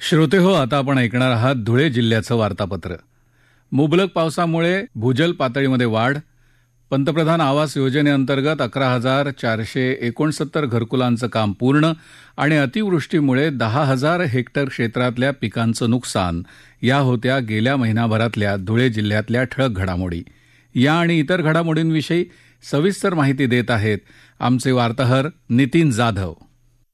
श्रोते हो आता आपण ऐकणार आहात धुळे जिल्ह्याचं वार्तापत्र. मुबलक पावसामुळे भूजल पातळीमध्ये वाढ. पंतप्रधान आवास योजनेअंतर्गत अकरा हजार चारशे एकोणसत्तर घरकुलांचं काम पूर्ण आणि अतिवृष्टीमुळे दहा हजार हेक्टर क्षेत्रातल्या पिकांचं नुकसान. या होत्या गेल्या महिनाभरातल्या धुळे जिल्ह्यातल्या ठळक घडामोडी. या आणि इतर घडामोडींविषयी सविस्तर माहिती देत आहेत आमचे वार्ताहर नितीन जाधव.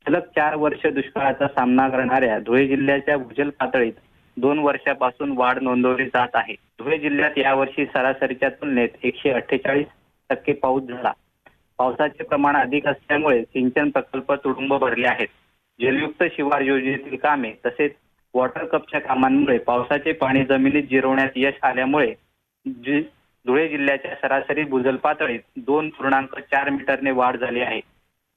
सलग चार वर्ष दुष्काळाचा सामना करणाऱ्या धुळे जिल्ह्याच्या भूजल पातळीत दोन वर्षापासून वाढ नोंदवली जात आहे. धुळे जिल्ह्यात यावर्षी सरासरीच्या तुलनेत एकशे अठ्ठेचाळीस टक्के पाऊस झाला. पावसाचे प्रमाण अधिक असल्यामुळे सिंचन प्रकल्प तुडुंब भरले आहेत. जलयुक्त शिवार योजनेतील कामे तसेच वॉटर कपच्या कामांमुळे पावसाचे पाणी जमिनीत जिरवण्यात यश आल्यामुळे धुळे जिल्ह्याच्या सरासरी भूजल पातळीत दोन पूर्णांक चार मीटरने वाढ झाली आहे.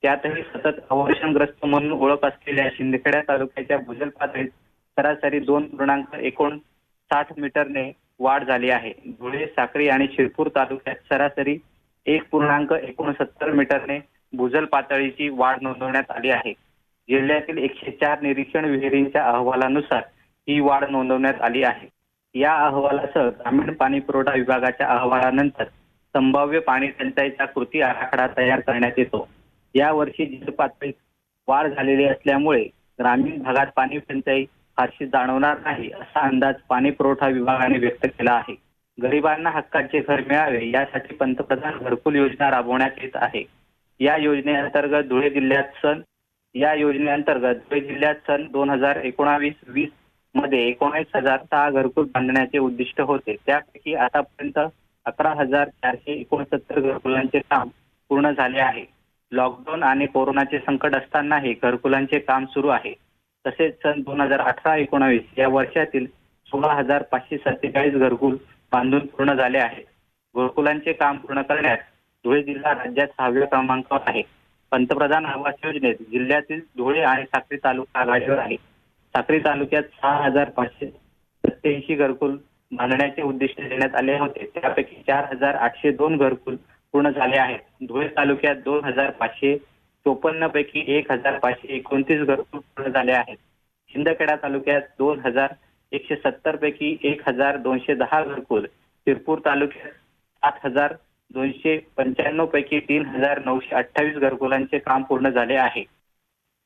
त्यातही सतत अवर्षणग्रस्त म्हणून ओळख असलेल्या शिंदखेडा तालुक्याच्या भूजल पातळीत सरासरी दोन पूर्णांक एकोणसाठ मीटरने वाढ झाली आहे. धुळे साक्री आणि शिरपूर तालुक्यात सरासरी एक पूर्णांक एकोणसत्तर मीटरने भूजल पातळीची वाढ नोंदवण्यात आली आहे. जिल्ह्यातील एकशे चार निरीक्षण विहिरींच्या अहवालानुसार ही वाढ नोंदवण्यात आली आहे. या अहवालासह ग्रामीण पाणी पुरवठा विभागाच्या अहवालानंतर संभाव्य पाणी टंचाईचा कृती आराखडा तयार करण्यात येतो. यावर्षी जलपातळीत वाढ झालेली असल्यामुळे ग्रामीण भागात पाणी टंचाई फारशी जाणवणार नाही असा अंदाज पाणी पुरवठा विभागाने व्यक्त केला आहे. गरिबांना हक्काचे घर मिळावे यासाठी पंतप्रधान घरकुल योजना राबवण्यात येत आहे. या योजनेअंतर्गत धुळे जिल्ह्यात सन या योजनेअंतर्गत धुळे जिल्ह्यात सन दोन हजार एकोणावीस वीसमध्ये एकोणीस हजार सहा घरकुल बांधण्याचे उद्दिष्ट होते. त्यापैकी आतापर्यंत अकरा हजार चारशे एकोणसत्तर घरकुलांचे काम पूर्ण झाले आहे. लॉकडाऊन आणि कोरोनाचे संकट असतानाही घरकुलांचे काम सुरू आहे. तसेच सन दोन हजार अठरा एकोणावीस या वर्षातील सोळा हजार पाचशे सत्तेचाळीस घरकुल बांधून पूर्ण झाले आहे घरकुलांचे काम पूर्ण करण्यात धुळे जिल्हा राज्यात सहाव्या क्रमांकावर आहे. पंतप्रधान आवास योजनेत जिल्ह्यातील धुळे आणि साक्री तालुका आघाडीवर आहे. साक्री तालुक्यात सहा हजार पाचशे सत्याऐंशी घरकुल बांधण्याचे उद्दिष्ट देण्यात आले होते. त्यापैकी चार हजार आठशे दोन घरकुल पूर्ण झाले आहेत. धुळे तालुक्यात दोन हजार पाचशे चोपन्न पैकी एक हजार पाचशे एकोणतीस घरकुल पूर्ण झाले आहेत. शिंदखेडा तालुक्यात दोन हजार एकशे सत्तर पैकी एक हजार दोनशे दहा घरकुल. शिरपूर तालुक्यात सात हजार दोनशे पंच्याण्णव पैकी तीन हजार नऊशे अठ्ठावीस घरकुलांचे काम पूर्ण झाले आहे.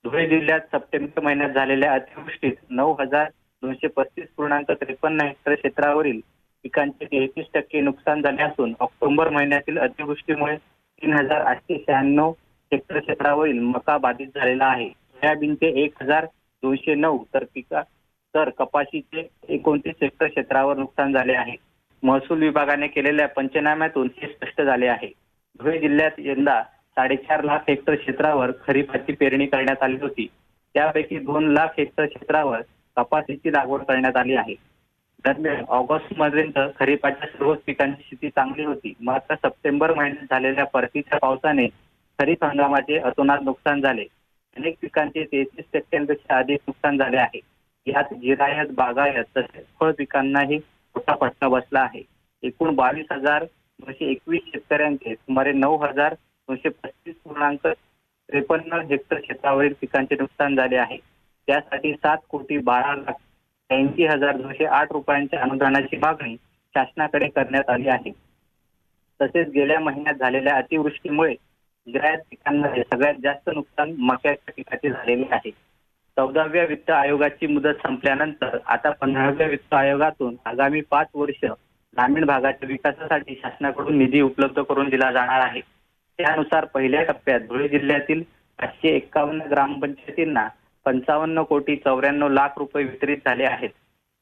धुळे जिल्ह्यात सप्टेंबर महिन्यात झालेल्या अतिवृष्टीत नऊ हजार दोनशे पस्तीस पूर्णांक त्रेपन्न हेक्टर क्षेत्रावरील पिकांचे तेहतीस टक्के नुकसान झाले असून ऑक्टोबर महिन्यातील अतिवृष्टीमुळे तीन हजार आठशे शहाण्णव हेक्टर क्षेत्रावरील मका बाधित झालेला आहे. सोयाबीनचे एक हजार दोनशे नऊ तर पिका तर कपाशीचे एकोणतीस हेक्टर क्षेत्रावर नुकसान झाले आहे. महसूल विभागाने केलेल्या पंचनाम्यातून हे स्पष्ट झाले आहे. धुळे जिल्ह्यात यंदा साडेचार लाख हेक्टर क्षेत्रावर खरीपाची पेरणी करण्यात आली होती. त्यापैकी दोन लाख हेक्टर क्षेत्रावर कपाशीची लागवड करण्यात आली आहे. दरम्यान ऑगस्ट पर्यंत खरीपाच्या सर्वच पिकांची स्थिती चांगली होती. मात्र सप्टेंबर महिन्यात झालेल्या परतीच्या पावसाने खरीप हंगामाचे अतोनात नुकसान झाले. अनेक पिकांचे तेहतीस टक्क्यांपेक्षा अधिक नुकसान झाले आहे. यात जिरायत बागायत तसेच फळ पिकांनाही मोठा फटका बसला आहे. एकूण बावीस हजार दोनशे एकवीस शेतकऱ्यांचे सुमारे नऊ हजार दोनशे पस्तीस पूर्णांक त्रेपन्न हेक्टर क्षेत्रावरील पिकांचे नुकसान झाले आहे. त्यासाठी सात कोटी बारा लाख ऐंशी हजार दोनशे आठ रुपयांच्या अनुदानाची मागणी शासनाकडे करण्यात आली आहे. तसेच गेल्या महिन्यात झालेल्या अतिवृष्टीमुळे जिरायत पिकांमध्ये सगळ्यात जास्त नुकसान मक्याच्या पिकाचे झालेले आहे. चौदाव्या वित्त आयोगाची मुदत संपल्यानंतर आता पंधराव्या वित्त आयोगातून आगामी पाच वर्ष ग्रामीण भागाच्या विकासासाठी शासनाकडून निधी उपलब्ध करून दिला जाणार आहे. त्यानुसार पहिल्या टप्प्यात धुळे जिल्ह्यातील पाचशे एक्कावन्न ग्रामपंचायतींना पंचावन्न कोटी चौऱ्याण्णव लाख रुपये वितरित झाले आहेत.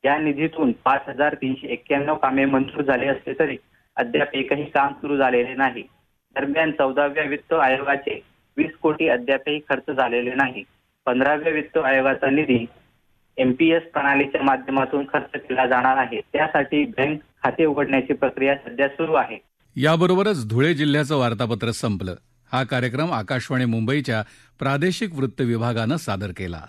या निधीतून पाच हजार तीनशे एक्क्याण्णव कामे मंजूर झाले असले तरी अद्याप एकही काम सुरू झालेले नाही. दरम्यान चौदाव्या वित्त आयोगाचे वीस कोटी अद्यापही खर्च झालेले नाही. पंधराव्या वित्त आयोगाचा निधी एमपीएस प्रणालीच्या माध्यमातून खर्च केला जाणार आहे. त्यासाठी बँक खाते उघडण्याची प्रक्रिया सध्या सुरू आहे. याबरोबरच धुळे जिल्ह्याचं वार्तापत्र संपलं. हा कार्यक्रम आकाशवाणी मुंबईच्या प्रादेशिक वृत्त विभागानं सादर केला.